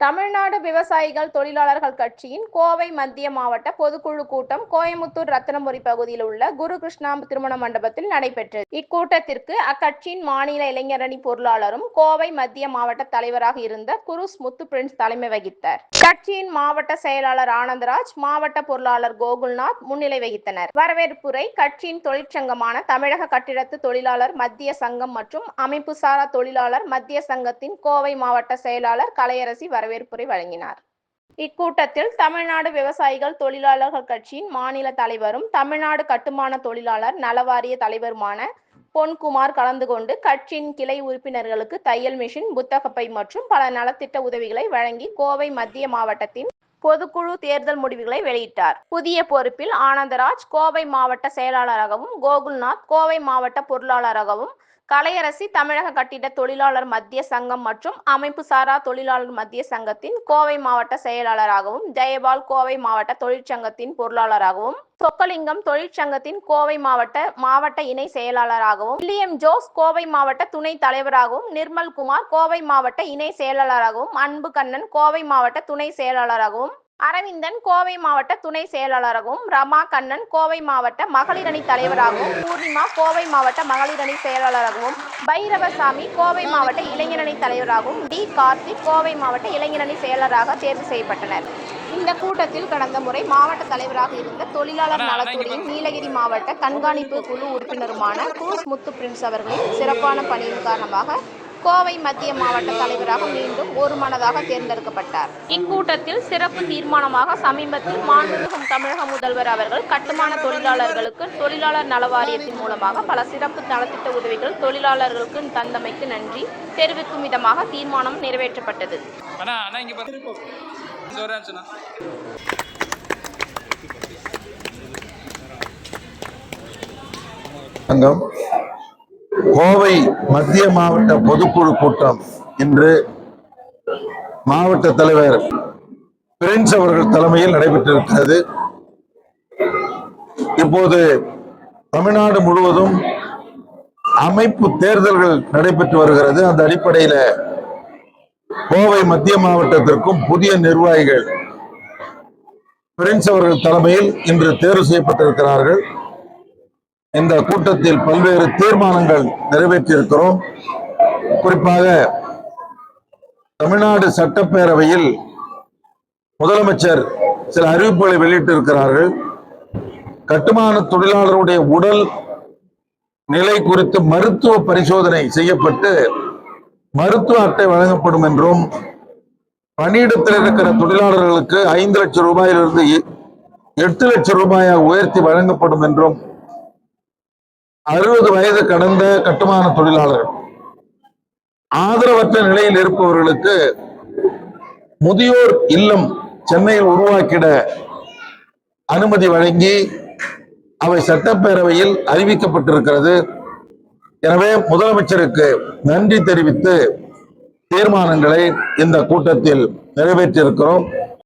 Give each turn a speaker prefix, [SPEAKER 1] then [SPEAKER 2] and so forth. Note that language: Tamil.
[SPEAKER 1] தமிழ்நாடு விவசாயிகள் தொழிலாளர்கள் கட்சியின் கோவை மத்திய மாவட்ட பொதுக்குழு கூட்டம் கோயமுத்தூர் ரத்தனபுரி பகுதியில் உள்ள குரு கிருஷ்ணா திருமண மண்டபத்தில் நடைபெற்றது. இக்கூட்டத்திற்கு அக்கட்சியின் மாநில இளைஞரணி பொருளாளரும் கோவை மத்திய மாவட்ட தலைவராக இருந்த குருஸ் முத்து பிரின்ஸ் தலைமை வகித்தார். கட்சியின் மாவட்ட செயலாளர் ஆனந்தராஜ் மாவட்ட பொருளாளர் கோகுல்நாத் முன்னிலை வகித்தனர். வரவேற்புரை கட்சியின் தொழிற்சங்கமான தமிழக கட்டிடத்து தொழிலாளர் மத்திய சங்கம் மற்றும் அமைப்பு சாரா தொழிலாளர் மத்திய சங்கத்தின் கோவை மாவட்ட செயலாளர் கலையரசி வர வரவேற்புரை வழங்கினார். இக்கூட்டத்தில் தமிழ்நாடு விவசாயிகள் தொழிலாளர்கள் கட்சியின் மாநில தலைவரும் தமிழ்நாடு கட்டுமான தொழிலாளர் நலவாரிய தலைவருமான பொன்குமார் கலந்து கொண்டு கட்சியின் கிளை உறுப்பினர்களுக்கு தையல் மிஷின் புத்தகப்பை மற்றும் பல நலத்திட்ட உதவிகளை வழங்கி கோவை மத்திய மாவட்டத்தின் பொதுக்குழு தேர்தல் முடிவுகளை வெளியிட்டார். புதிய பொறுப்பில் ஆனந்தராஜ் கோவை மாவட்ட செயலாளராகவும் கோகுல்நாத் கோவை மாவட்ட பொருளாளராகவும் கலையரசி தமிழக கட்டிட தொழிலாளர் மத்திய சங்கம் மற்றும் அமைப்பு சாரா தொழிலாளர் மத்திய சங்கத்தின் கோவை மாவட்ட செயலாளராகவும் ஜெயபால் கோவை மாவட்ட தொழிற்சங்கத்தின் பொருளாளராகவும் சொக்கலிங்கம் தொழிற்சங்கத்தின் கோவை மாவட்ட மாவட்ட இணை செயலாளராகவும் வில்லியம் ஜோஸ் கோவை மாவட்ட துணை தலைவராகவும் நிர்மல் குமார் கோவை மாவட்ட இணை செயலாளராகவும் அன்பு கண்ணன் கோவை மாவட்ட துணை செயலாளராகவும் அரவிந்தன் கோவை மாவட்ட துணை செயலாளராகவும் ரமா கண்ணன் கோவை மாவட்ட மகளிர் அணி தலைவராகவும் பூர்ணிமா கோவை மாவட்ட மகளிர் அணி செயலாளராகவும் பைரவசாமி கோவை மாவட்ட இளைஞரணி தலைவராகவும் டி கார்த்திக் கோவை மாவட்ட இளைஞரணி செயலராக தேர்வு செய்யப்பட்டனர். இந்த கூட்டத்தில் கடந்த முறை மாவட்ட தலைவராக இருந்த தொழிலாளர் நலத்துறையின் நீலகிரி மாவட்ட கண்காணிப்பு குழு உறுப்பினருமான குரூஸ் முத்து பிரின்ஸ் அவர்களின் சிறப்பான பணியின் காரணமாக கோவை மத்திய மாவட்ட தலைவராக மீண்டும் ஒருமனதாக தேர்ந்தெடுக்கப்பட்டார். இக்கூட்டத்தில் சிறப்பு தீர்மானமாக சமீபத்தில் மாண்புமிகும் தமிழக முதல்வர் அவர்கள் கட்டுமான தொழிலாளர்களுக்கு தொழிலாளர் நல வாரியத்தின் மூலமாக பல சிறப்பு நலத்திட்ட உதவிகள் தொழிலாளர்களுக்கு தந்தமைக்கு நன்றி தெரிவிக்கும் விதமாக தீர்மானம் நிறைவேற்றப்பட்டது.
[SPEAKER 2] அண்ணா
[SPEAKER 3] கோவை மத்திய மாவட்ட பொதுக்குழு கூட்டம் இன்று மாவட்ட தலைவர் பிரின்ஸ் அவர்கள் தலைமையில் நடைபெற்றிருக்கிறது. இப்போது தமிழ்நாடு முழுவதும் அமைப்பு தேர்தல்கள் நடைபெற்று வருகிறது. அந்த அடிப்படையில் கோவை மத்திய மாவட்டத்திற்கும் புதிய நிர்வாகிகள் பிரின்ஸ் அவர்கள் தலைமையில் இன்று தேர்வு செய்யப்பட்டிருக்கிறார்கள். இந்த கூட்டத்தில் பல்வேறு தீர்மானங்கள் நிறைவேற்றியிருக்கிறோம். குறிப்பாக தமிழ்நாடு சட்டப்பேரவையில் முதலமைச்சர் சில அறிவிப்புகளை வெளியிட்டிருக்கிறார்கள். கட்டுமான தொழிலாளருடைய உடல் நிலை குறித்து மருத்துவ பரிசோதனை செய்யப்பட்டு மருத்துவ அட்டை வழங்கப்படும் என்றும் பணியிடத்தில் இருக்கிற தொழிலாளர்களுக்கு ஐந்து லட்சம் ரூபாயிலிருந்து எ- எட்டு லட்சம் ரூபாயாக உயர்த்தி வழங்கப்படும் என்றும் அறுபது வயது கடந்த கட்டுமான தொழிலாளர்கள். ஆதரவற்ற நிலையில் இருப்பவர்களுக்கு முதியோர் இல்லம் சென்னையில் உருவாக்கிட அனுமதி வழங்கி அவை சட்டப்பேரவையில் அறிவிக்கப்பட்டிருக்கிறது. எனவே முதலமைச்சருக்கு நன்றி தெரிவித்து தீர்மானங்களை இந்த கூட்டத்தில் நிறைவேற்றியிருக்கிறோம்.